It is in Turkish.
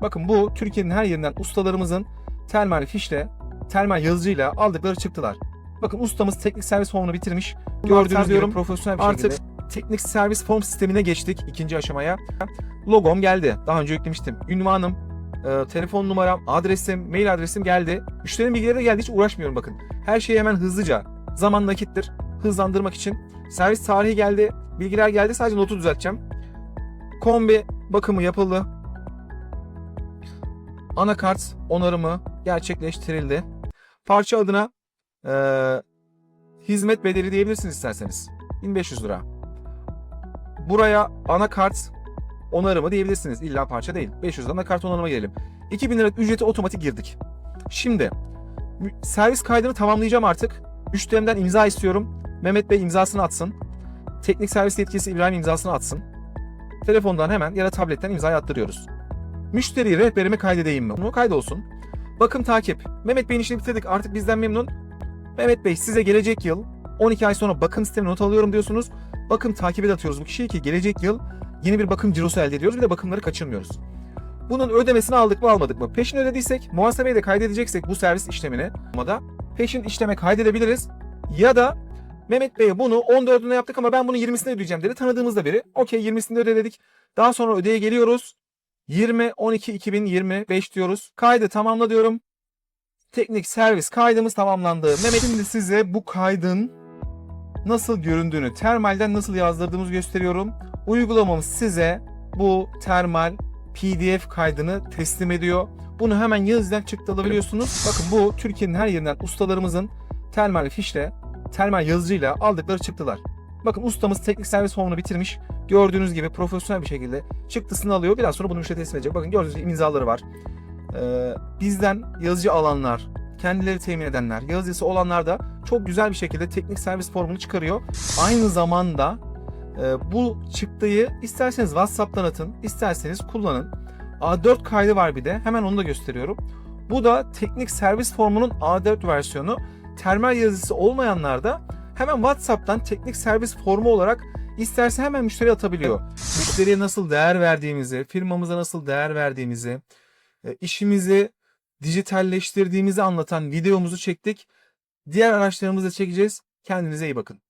Bakın bu Türkiye'nin her yerinden ustalarımızın termal fişle, termal yazıcıyla aldıkları çıktılar. Bakın ustamız teknik servis formunu bitirmiş. Gördüğünüz gibi profesyonel bir artık şekilde teknik servis form sistemine geçtik ikinci aşamaya. Logom geldi. Daha önce yüklemiştim. Ünvanım, e, telefon numaram, adresim, mail adresim geldi. Müşterinin bilgileri de geldi. Hiç uğraşmıyorum bakın. Her şeyi hemen hızlıca. Zaman nakittir. Hızlandırmak için. Servis tarihi geldi. Bilgiler geldi. Sadece notu düzelteceğim. Kombi bakımı yapıldı. Anakart onarımı gerçekleştirildi. Parça adına e, hizmet bedeli diyebilirsiniz isterseniz. 1500 lira. Buraya anakart onarımı diyebilirsiniz. İlla parça değil. 500 lira anakart onarıma gelelim. 2000 lira ücreti otomatik girdik. Şimdi servis kaydını tamamlayacağım artık. Müşterimden imza istiyorum. Mehmet Bey imzasını atsın. Teknik servis yetkisi İbrahim imzasını atsın. Telefondan hemen ya da tabletten imzayı attırıyoruz. Müşteriyi rehberime kaydedeyim mi? Bunu kaydolsun. Bakım takip. Mehmet Bey'in işini bitirdik. Artık bizden memnun. Mehmet Bey size gelecek yıl 12 ay sonra bakım sistemi not alıyorum diyorsunuz. Bakım takibi de atıyoruz bu kişiye ki gelecek yıl yeni bir bakım cirosu elde ediyoruz. Bir de bakımları kaçırmıyoruz. Bunun ödemesini aldık mı almadık mı? Peşin ödediysek muhasebeye de kaydedeceksek bu servis işlemini da peşin işleme kaydedebiliriz. Ya da Mehmet Bey'e bunu 14'üne yaptık ama ben bunu 20'sine ödeyeceğim dedi. Tanıdığımızda biri. Okey 20'sinde ödedik. Daha sonra ödeye geliyoruz. 20 12 2025 diyoruz. Kaydı tamamla diyorum. Teknik servis kaydımız tamamlandı. Mehmet şimdi size bu kaydın nasıl göründüğünü, termalden nasıl yazdırdığımızı gösteriyorum. Uygulamamız size bu termal PDF kaydını teslim ediyor. Bunu hemen yazıdan çıktı alabiliyorsunuz. Bakın bu Türkiye'nin her yerinden ustalarımızın termal fişle, termal yazıcıyla aldıkları çıktılar. Bakın ustamız teknik servis formunu bitirmiş. Gördüğünüz gibi profesyonel bir şekilde çıktısını alıyor. Biraz sonra bunu müşteri teslim edecek. Bakın gördüğünüz gibi imzaları var. Ee, bizden yazıcı alanlar, kendileri temin edenler, yazıcısı olanlar da çok güzel bir şekilde teknik servis formunu çıkarıyor. Aynı zamanda e, bu çıktıyı isterseniz WhatsApp'tan atın, isterseniz kullanın. A4 kaydı var bir de. Hemen onu da gösteriyorum. Bu da teknik servis formunun A4 versiyonu. Termal yazısı olmayanlar da hemen WhatsApp'tan teknik servis formu olarak isterse hemen müşteri atabiliyor. Müşteriye nasıl değer verdiğimizi, firmamıza nasıl değer verdiğimizi, e, işimizi dijitalleştirdiğimizi anlatan videomuzu çektik. Diğer araçlarımızı da çekeceğiz. Kendinize iyi bakın.